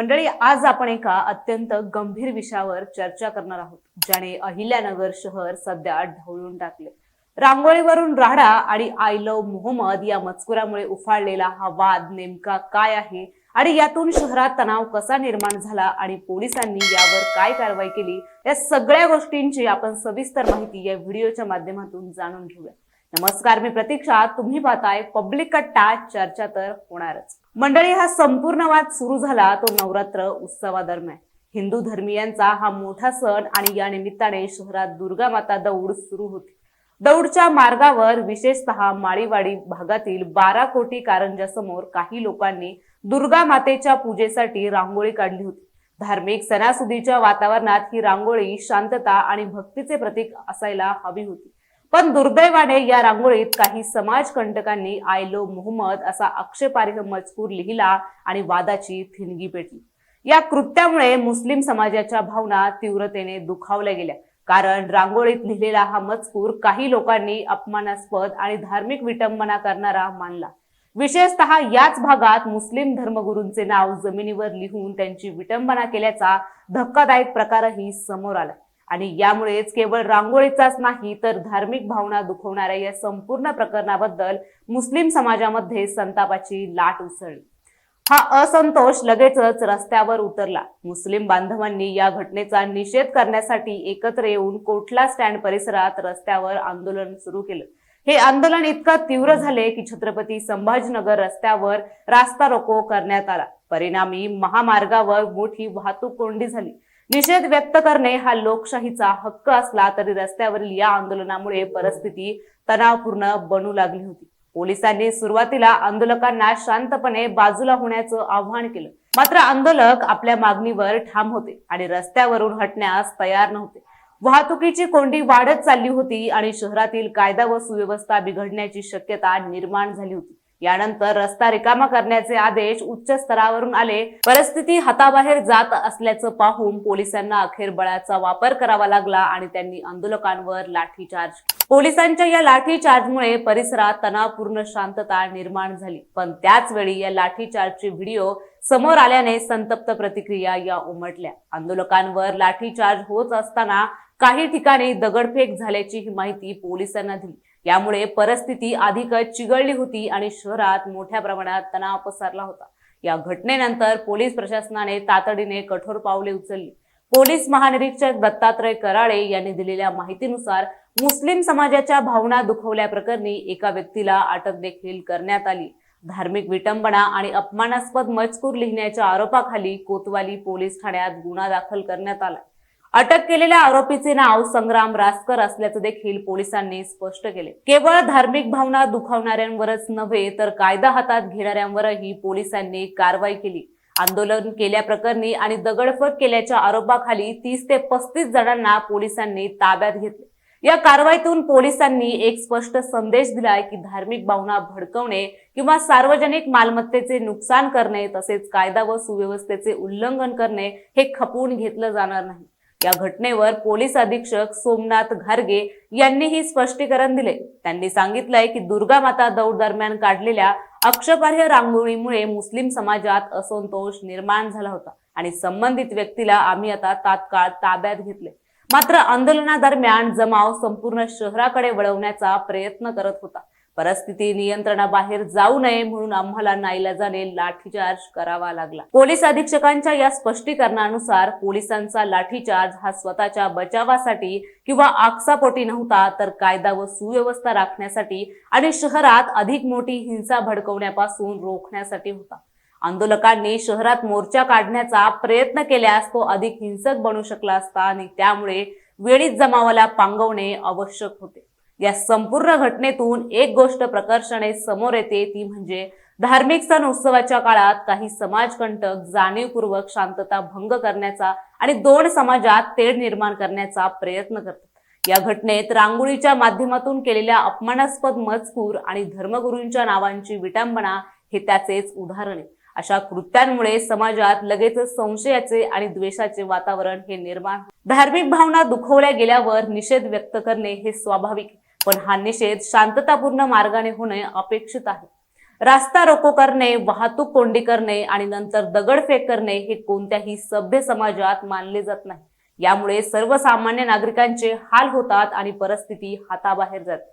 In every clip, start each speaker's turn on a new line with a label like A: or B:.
A: मंडळी आज आपण एका अत्यंत गंभीर विषयावर चर्चा करणार आहोत ज्याने अहिल्यानगर शहर सध्या ढवळून टाकले. रांगोळीवरून राडा आणि आय लव्ह मोहम्मद या मजकुरामुळे उफाळलेला हा वाद नेमका काय आहे आणि यातून शहरात तणाव कसा निर्माण झाला आणि पोलिसांनी यावर काय कारवाई केली या सगळ्या गोष्टींची आपण सविस्तर माहिती या व्हिडिओच्या माध्यमातून जाणून घेऊया. नमस्कार मी प्रतीक्षा. तुम्ही पाहताय पब्लिक कट्टा. चर्चा तर होणारच. मंडळी हा संपूर्ण वाद सुरू झाला तो नवरात्र उत्सवादरम्यान. हिंदू धर्मियांचा हा मोठा सण आणि या निमित्ताने शहरात दुर्गा माता दौड सुरू होती. दौडच्या मार्गावर विशेषतः माळीवाडी भागातील बारा कोटी कारंजासमोर काही लोकांनी दुर्गा मातेच्या पूजेसाठी रांगोळी काढली होती. धार्मिक सणासुदीच्या वातावरणात ही रांगोळी शांतता आणि भक्तीचे प्रतीक असायला हवी होती. पण दुर्दैवाने या रांगोळीत काही समाजकंटकांनी आय लो मोहम्मद असा आक्षेपार्ह मजकूर लिहिला आणि वादाची थिणगी पेटली. या कृत्यामुळे मुस्लिम समाजाच्या भावना तीव्रतेने दुखावल्या गेल्या. कारण रांगोळीत लिहिलेला हा मजकूर काही लोकांनी अपमानास्पद आणि धार्मिक विटंबना करणारा मानला. विशेषतः याच भागात मुस्लिम धर्मगुरूंचे नाव जमिनीवर लिहून त्यांची विटंबना केल्याचा धक्कादायक प्रकारही समोर आला. आणि यामुळेच केवळ रांगोळीचाच नाही तर धार्मिक भावना दुखवणाऱ्या या संपूर्ण प्रकरणाबद्दल मुस्लिम समाजामध्ये संतापाची लाट उसळली. हा असंतोष लगेचच रस्त्यावर उतरला. मुस्लिम बांधवांनी या घटनेचा निषेध करण्यासाठी एकत्र येऊन कोटला स्टँड परिसरात रस्त्यावर आंदोलन सुरू केलं? हे आंदोलन इतकं तीव्र झाले की छत्रपती संभाजीनगर रस्त्यावर रास्ता रोको करण्यात आला. परिणामी महामार्गावर मोठी वाहतूक कोंडी झाली. निषेध व्यक्त करणे हा लोकशाहीचा हक्क असला तरी रस्त्यावरील या आंदोलनामुळे परिस्थिती तणावपूर्ण बनू लागली होती. पोलिसांनी सुरुवातीला आंदोलकांना शांतपणे बाजूला होण्याचं आवाहन केलं. मात्र आंदोलक आपल्या मागणीवर ठाम होते आणि रस्त्यावरून हटण्यास तयार नव्हते. वाहतुकीची कोंडी वाढत चालली होती आणि शहरातील कायदा व सुव्यवस्था बिघडण्याची शक्यता निर्माण झाली होती. यानंतर रस्ता रिकामा करण्याचे आदेश उच्च स्तरावरून आले. परिस्थिती हाताबाहेर जात असल्याचं पाहून पोलिसांना अखेर बळाचा वापर करावा लागला आणि त्यांनी आंदोलकांवर लाठीचार्ज पोलिसांच्या या लाठीचार्जमुळे परिसरात तणावपूर्ण शांतता निर्माण झाली. पण त्याच वेळी या लाठीचार्जचे व्हिडिओ समोर आल्याने संतप्त प्रतिक्रिया या उमटल्या. आंदोलकांवर लाठीचार्ज होत असताना काही ठिकाणी दगडफेक झाल्याची ही माहिती पोलिसांना दिली. यामुळे परिस्थिती अधिकच चिघळली होती आणि शहरात मोठ्या प्रमाणात तणाव पसरला होता. या घटनेनंतर पोलीस प्रशासनाने तातडीने कठोर पावले उचलली. पोलीस महानिरीक्षक दत्तात्रय कराळे यांनी दिलेल्या माहितीनुसार मुस्लिम समाजाच्या भावना दुखवल्याप्रकरणी एका व्यक्तीला अटक देखील करण्यात आली. धार्मिक विटंबना आणि अपमानास्पद मजकूर लिहिण्याच्या आरोपाखाली कोतवाली पोलीस ठाण्यात गुन्हा दाखल करण्यात आला. अटक केलेल्या आरोपीचे नाव संग्राम रासकर असल्याचं देखील पोलिसांनी स्पष्ट केले. केवळ धार्मिक भावना दुखावणाऱ्यांवरच नव्हे तर कायदा हातात घेणाऱ्यांवरही पोलिसांनी कारवाई केली. आंदोलन केल्याप्रकरणी आणि दगडफेक केल्याच्या आरोपाखाली तीस ते पस्तीस जणांना पोलिसांनी ताब्यात घेतले. या कारवाईतून पोलिसांनी एक स्पष्ट संदेश दिलाय की धार्मिक भावना भडकवणे किंवा सार्वजनिक मालमत्तेचे नुकसान करणे तसेच कायदा व सुव्यवस्थेचे उल्लंघन करणे हे खपवून घेतलं जाणार नाही. या घटनेवर पोलीस अधीक्षक सोमनाथ घारगे यांनीही स्पष्टीकरण दिले. त्यांनी सांगितलंय की दुर्गा माता दौड दरम्यान काढलेल्या अक्षपार्ह रांगोळीमुळे मुस्लिम समाजात असंतोष निर्माण झाला होता आणि संबंधित व्यक्तीला आम्ही आता तात्काळ ताब्यात घेतले मात्र आंदोलनादरम्यान जमाव संपूर्ण शहराकडे वळवण्याचा प्रयत्न करत होता. परिस्थिती नियंत्रणाबाहेर जाऊ नये म्हणून आम्हाला नाईलाजाने लाठीचार्ज करावा लागला. पोलीस अधीक्षकांच्या या स्पष्टीकरणानुसार पोलिसांचा लाठीचार्ज हा स्वतःच्या बचावासाठी किंवा आकसापोटी नव्हता तर कायदा व सुव्यवस्था राखण्यासाठी आणि शहरात अधिक मोठी हिंसा भडकवण्यापासून रोखण्यासाठी होता. आंदोलकांनी शहरात मोर्चा काढण्याचा प्रयत्न केल्यास तो अधिक हिंसक बनू शकला असता आणि त्यामुळे वेळीच जमावाला पांगवणे आवश्यक होते. या संपूर्ण घटनेतून एक गोष्ट प्रकर्षाने समोर येते ती म्हणजे धार्मिक सण उत्सवाच्या काळात काही समाजकंटक जाणीवपूर्वक शांतता भंग करण्याचा आणि दोन समाजात तेढ निर्माण करण्याचा प्रयत्न करतात. या घटनेत रांगोळीच्या माध्यमातून केलेल्या अपमानास्पद मजकूर आणि धर्मगुरूंच्या नावांची विटंबना हे त्याचेच उदाहरण आहे. अशा कृत्यांमुळे समाजात लगेच संशयाचे आणि द्वेषाचे वातावरण हे निर्माण धार्मिक भावना दुखवल्या गेल्यावर निषेध व्यक्त करणे हे स्वाभाविक पण हा निषेध शांततापूर्ण मार्गाने होणे अपेक्षित आहे. रास्ता रोको करणे वाहतूक कोंडी करणे आणि नंतर दगडफेक करणे हे कोणत्याही सभ्य समाजात मानले जात नाही. यामुळे सर्वसामान्य नागरिकांचे हाल होतात आणि परिस्थिती हाताबाहेर जाते.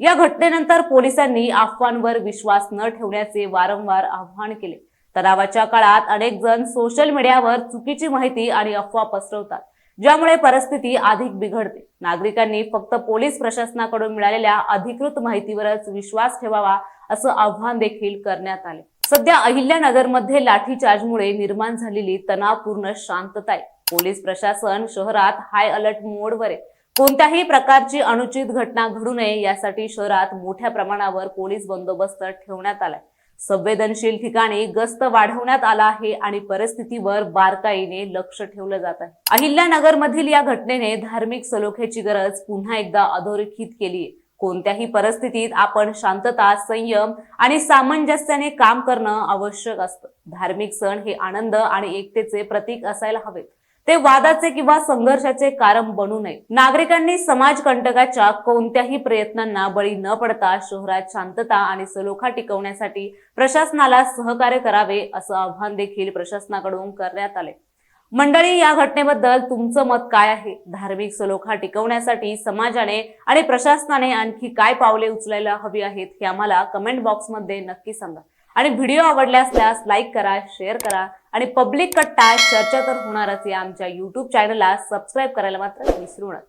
A: या घटनेनंतर पोलिसांनी अफवांवर विश्वास न ठेवण्याचे वारंवार आवाहन केले. तणावाच्या काळात अनेक जण सोशल मीडियावर चुकीची माहिती आणि अफवा पसरवतात. ज्यामुळे परिस्थिती अधिक बिघडते. नागरिकांनी फक्त पोलीस प्रशासनाकडून मिळालेल्या अधिकृत माहितीवरच विश्वास ठेवावा असं आव्हान देखील करण्यात आले. सध्या अहिल्यानगरमध्ये लाठीचार्जमुळे निर्माण झालेली तणावपूर्ण शांतता आहे पोलीस प्रशासन शहरात हाय अलर्ट मोडवर आहे कोणत्याही प्रकारची अनुचित घटना घडू नये यासाठी शहरात मोठ्या प्रमाणावर पोलीस बंदोबस्त ठेवण्यात आलाय. संवेदनशील ठिकाणी गस्त वाढवण्यात आला आहे आणि परिस्थितीवर बारकाईने लक्ष ठेवलं जात आहे. अहिल्यानगर मधील या घटनेने धार्मिक सलोख्याची गरज पुन्हा एकदा अधोरेखित केली आहे. कोणत्याही परिस्थितीत आपण शांतता संयम आणि सामंजस्याने काम करणं आवश्यक असतं. धार्मिक सण हे आनंद आणि एकतेचे प्रतीक असायला हवेत. ते वादाचे किंवा संघर्षाचे कारण बनू नये. नागरिकांनी समाज कंटकाच्या कोणत्याही प्रयत्नांना बळी न पडता शहरात शांतता आणि सलोखा टिकवण्यासाठी प्रशासनाला सहकार्य करावे असं आव्हान देखील प्रशासनाकडून करण्यात आले. मंडळी या घटनेबद्दल तुमचं मत काय आहे? धार्मिक सलोखा टिकवण्यासाठी समाजाने आणि प्रशासनाने आणखी काय पावले उचलायला हवी आहेत हे आम्हाला कमेंट बॉक्समध्ये नक्की सांगा. आणि व्हिडिओ आवडला असल्यास लाईक करा शेअर करा आणि पब्लिक कट्टा चर्चा तर होणारच या आमच्या युट्यूब चॅनलला सबस्क्राईब करायला मात्र विसरू नका.